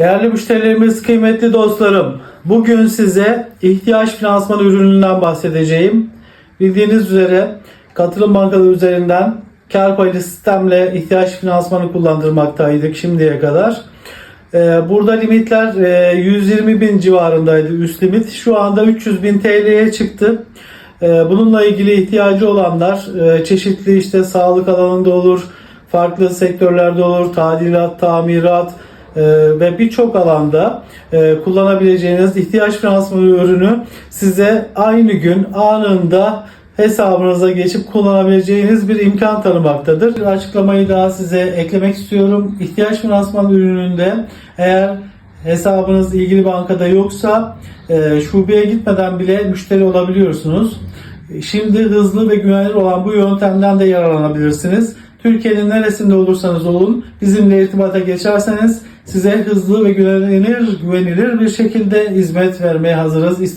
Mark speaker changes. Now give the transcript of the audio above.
Speaker 1: Değerli müşterilerimiz, kıymetli dostlarım, bugün size ihtiyaç finansman ürününden bahsedeceğim. Bildiğiniz üzere katılım bankaları üzerinden kar paylı sistemle ihtiyaç finansmanı kullandırmaktaydık şimdiye kadar. Ee, Burada limitler e, 120 bin civarındaydı üst limit. Şu anda 300 bin TL'ye çıktı. Ee, Bununla ilgili ihtiyacı olanlar e, çeşitli işte sağlık alanında olur, farklı sektörlerde olur, tadilat, tamirat e, ve birçok alanda e, kullanabileceğiniz ihtiyaç finansmanı ürünü size aynı gün anında hesabınıza geçip kullanabileceğiniz bir imkan tanımaktadır. Bir açıklamayı daha size eklemek istiyorum. İhtiyaç finansman ürününde eğer hesabınız ilgili bankada yoksa e, şubeye gitmeden bile müşteri olabiliyorsunuz. Şimdi hızlı ve güvenilir olan bu yöntemden de yararlanabilirsiniz. Türkiye'nin neresinde olursanız olun bizimle irtibata geçerseniz size hızlı ve güvenilir, güvenilir bir şekilde hizmet vermeye hazırız.